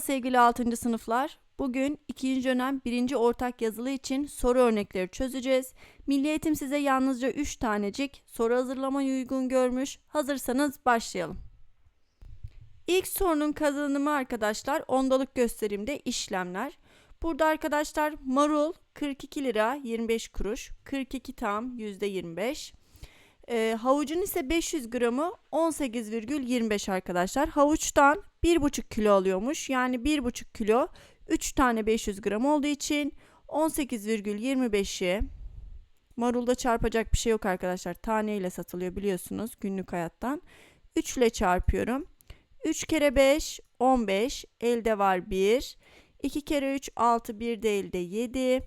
sevgili 6. sınıflar. Bugün 2. dönem 1. ortak yazılı için soru örnekleri çözeceğiz. Milli Eğitim size yalnızca 3 tanecik soru hazırlamayı uygun görmüş. Hazırsanız başlayalım. İlk sorunun kazanımı arkadaşlar ondalık gösterimde işlemler. Burada arkadaşlar marul 42 lira 25 kuruş, 42 tam %25. E, havucun ise 500 gramı 18,25 arkadaşlar. Havuçtan 1,5 kilo alıyormuş. Yani 1,5 kilo 3 tane 500 gram olduğu için 18,25'i marulda çarpacak bir şey yok arkadaşlar. Taneyle satılıyor biliyorsunuz günlük hayattan. 3 ile çarpıyorum. 3 kere 5 15 elde var 1. 2 kere 3 6 1 de elde 7.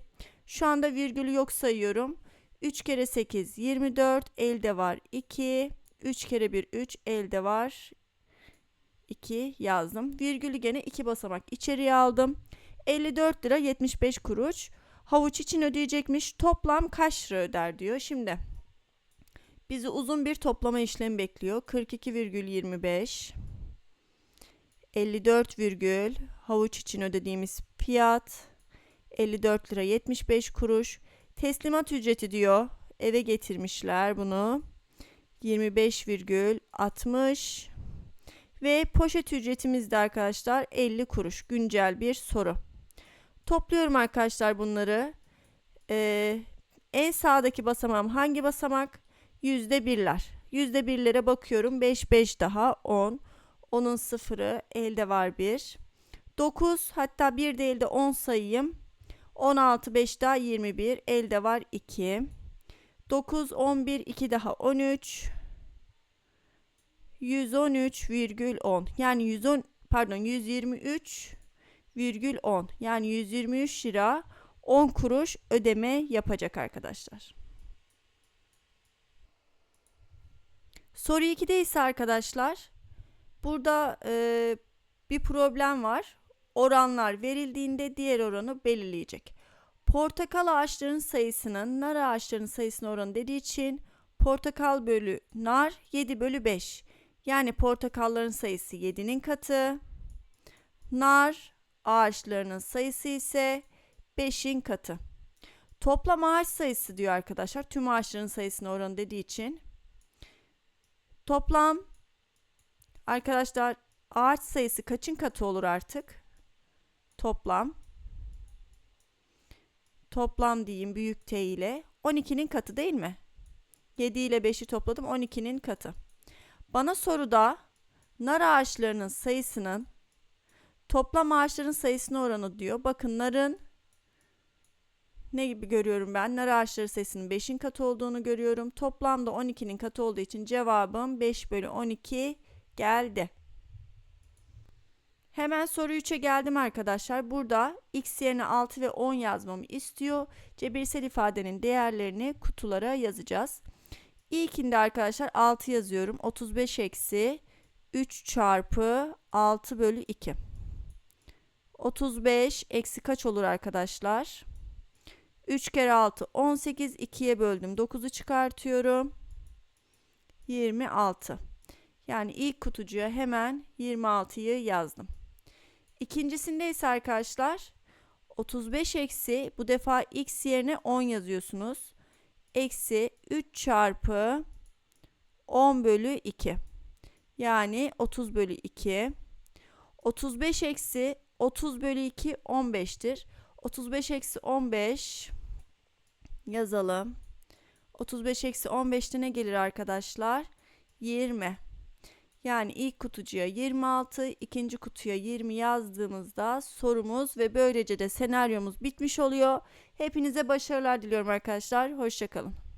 Şu anda virgülü yok sayıyorum. 3 kere 8 24 elde var 2. 3 kere 1 3 elde var 2 yazdım. Virgülü gene 2 basamak içeriye aldım. 54 lira 75 kuruş. Havuç için ödeyecekmiş. Toplam kaç lira öder diyor. Şimdi bizi uzun bir toplama işlemi bekliyor. 42,25 54 virgül havuç için ödediğimiz fiyat 54 lira 75 kuruş. Teslimat ücreti diyor. Eve getirmişler bunu. 25,60 ve poşet ücretimiz de arkadaşlar 50 kuruş. Güncel bir soru. Topluyorum arkadaşlar bunları. Ee, en sağdaki basamağım hangi basamak? Yüzde birler. Yüzde birlere bakıyorum. 5 5 daha 10. 10'un sıfırı elde var 1. 9 hatta bir de elde 10 sayayım. 16 5 daha 21 elde var 2. 9 11 2 daha 13. 113,10 yani 110 pardon 123,10 yani 123 lira 10 kuruş ödeme yapacak arkadaşlar. Soru 2'de ise arkadaşlar burada e, bir problem var. Oranlar verildiğinde diğer oranı belirleyecek. Portakal ağaçlarının sayısının nar ağaçlarının sayısına oranı dediği için portakal bölü nar 7 bölü 5. Yani portakalların sayısı 7'nin katı. Nar ağaçlarının sayısı ise 5'in katı. Toplam ağaç sayısı diyor arkadaşlar. Tüm ağaçların sayısına oranı dediği için. Toplam arkadaşlar ağaç sayısı kaçın katı olur artık? Toplam. Toplam diyeyim büyük T ile. 12'nin katı değil mi? 7 ile 5'i topladım 12'nin katı. Bana soruda nar ağaçlarının sayısının toplam ağaçların sayısına oranı diyor. Bakın narın ne gibi görüyorum ben? Nar ağaçları sayısının 5'in katı olduğunu görüyorum. Toplamda 12'nin katı olduğu için cevabım 5 bölü 12 geldi. Hemen soru 3'e geldim arkadaşlar. Burada x yerine 6 ve 10 yazmamı istiyor. Cebirsel ifadenin değerlerini kutulara yazacağız. İlkinde arkadaşlar 6 yazıyorum. 35 eksi 3 çarpı 6 bölü 2. 35 eksi kaç olur arkadaşlar? 3 kere 6 18 2'ye böldüm 9'u çıkartıyorum. 26. Yani ilk kutucuya hemen 26'yı yazdım. İkincisinde ise arkadaşlar 35 eksi bu defa x yerine 10 yazıyorsunuz eksi 3 çarpı 10 bölü 2. Yani 30 bölü 2. 35 eksi 30 bölü 2 15'tir. 35 eksi 15 yazalım. 35 eksi 15'te ne gelir arkadaşlar? 20. Yani ilk kutucuya 26, ikinci kutuya 20 yazdığımızda sorumuz ve böylece de senaryomuz bitmiş oluyor. Hepinize başarılar diliyorum arkadaşlar. Hoşçakalın.